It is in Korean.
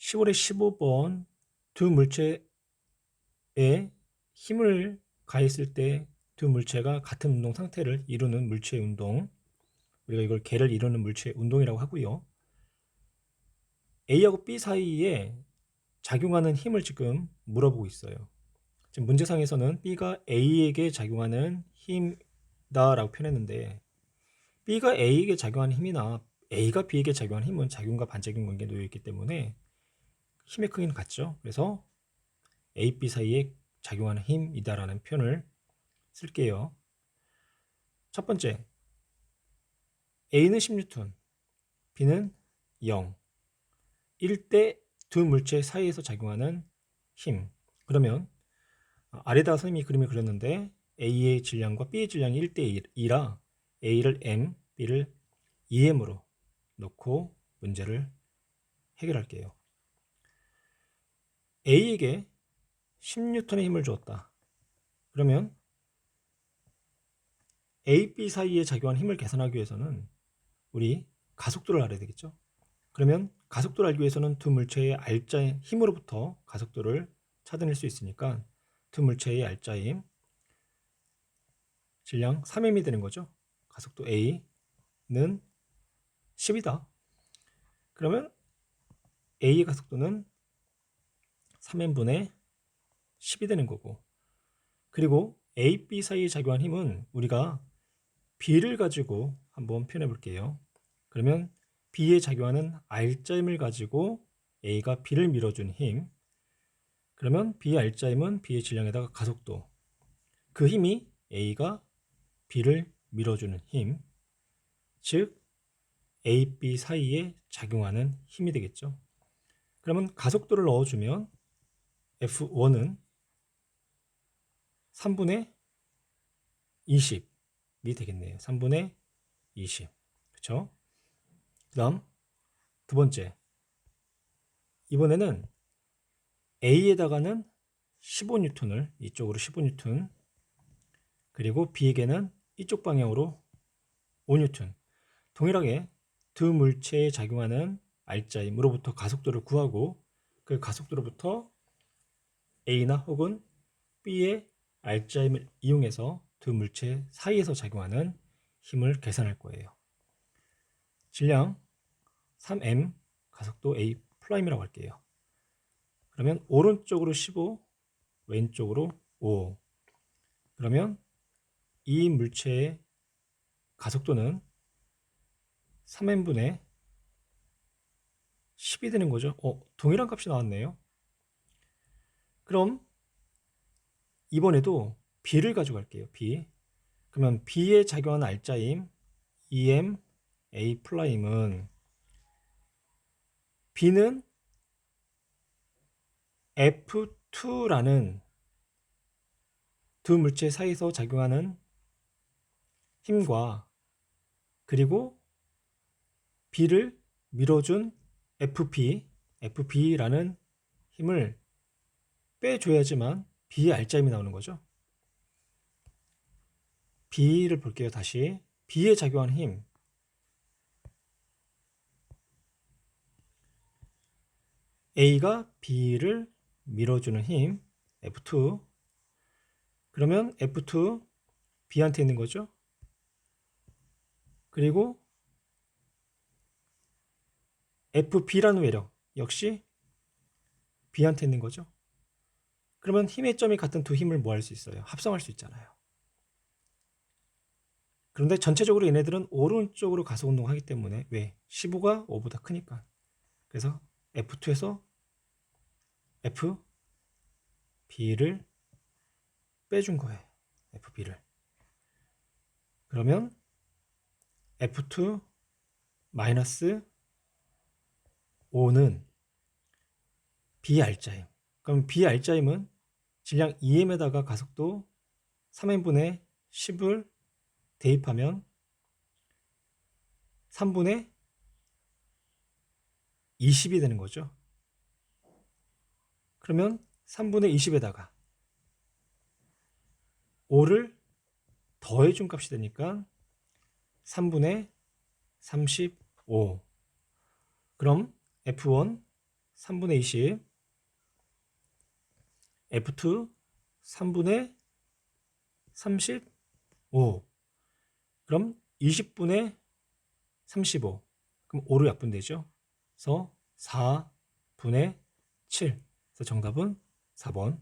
10월에 15번 두 물체에 힘을 가했을 때 두 물체가 같은 운동 상태를 이루는 물체 운동 우리가 이걸 개를 이루는 물체 운동이라고 하고요. A하고 B 사이에 작용하는 힘을 지금 물어보고 있어요. 지금 문제상에서는 B가 A에게 작용하는 힘이다라고 표현했는데 B가 A에게 작용하는 힘이나 A가 B에게 작용하는 힘은 작용과 반작용 관계에 놓여 있기 때문에 힘의 크기는 같죠. 그래서 A, B 사이에 작용하는 힘이다라는 표현을 쓸게요. 첫 번째, A는 10N, B는 0. 1대 두 물체 사이에서 작용하는 힘. 그러면 아래다 선생님이 그림을 그렸는데 A의 질량과 B의 질량이 1대 2라 A를 M, B를 EM으로 놓고 문제를 해결할게요. A에게 10N의 힘을 주었다. 그러면 A, B 사이에 작용하는 힘을 계산하기 위해서는 우리 가속도를 알아야 되겠죠. 그러면 가속도를 알기 위해서는 두 물체의 알짜의 힘으로부터 가속도를 찾아낼 수 있으니까 두 물체의 알짜 힘 질량 3m이 되는 거죠. 가속도 A는 10이다. 그러면 A의 가속도는 3n분의 10이 되는 거고 그리고 A, B 사이에 작용한 힘은 우리가 B를 가지고 한번 표현해 볼게요. 그러면 B에 작용하는 R자임을 가지고 A가 B를 밀어준 힘 그러면 B의 R자임은 B의 질량에다가 가속도 그 힘이 A가 B를 밀어주는 힘 즉 A, B 사이에 작용하는 힘이 되겠죠. 그러면 가속도를 넣어주면 F1은 3분의 20이 되겠네요. 3분의 20. 그쵸? 그 다음, 두 번째. 이번에는 A에다가는 15N을 이쪽으로 15N, 그리고 B에게는 이쪽 방향으로 5N. 동일하게 두 물체에 작용하는 알짜임으로부터 가속도를 구하고 그 가속도로부터 A나 혹은 B의 알짜임을 이용해서 두 물체 사이에서 작용하는 힘을 계산할 거예요. 질량 3m 가속도 A 프라임이라고 할게요. 그러면 오른쪽으로 15, 왼쪽으로 5. 그러면 이 물체의 가속도는 3n분의 10이 되는 거죠. 어, 동일한 값이 나왔네요. 그럼 이번에도 B를 가져갈게요. B. 그러면 B에 작용하는 알짜임 EM A 플라임은 B는 F2라는 두 물체 사이에서 작용하는 힘과 그리고 B를 밀어준 FP, FB라는 힘을 빼줘야지만 B의 알짜임이 나오는 거죠. B를 볼게요. 다시 B에 작용하는 힘 A가 B를 밀어주는 힘 F2 그러면 F2 B한테 있는 거죠. 그리고 FB라는 외력 역시 B한테 있는 거죠. 그러면 힘의 점이 같은 두 힘을 뭐 할 수 있어요? 합성할 수 있잖아요. 그런데 전체적으로 얘네들은 오른쪽으로 가속 운동하기 때문에 왜? 15가 5보다 크니까. 그래서 F2에서 F B를 빼준 거예요. FB를. 그러면 F2 마이너스 5는 B 알짜임. 그럼 B 알짜임은 질량 2m에다가 가속도 3n분의 10을 대입하면 3분의 20이 되는 거죠. 그러면 3분의 20에다가 5를 더해준 값이 되니까 3분의 35. 그럼 F1 3분의 20 F2 3분의 35 그럼 20분의 35 그럼 5로 약분되죠? 그래서 4분의 7 그래서 정답은 4번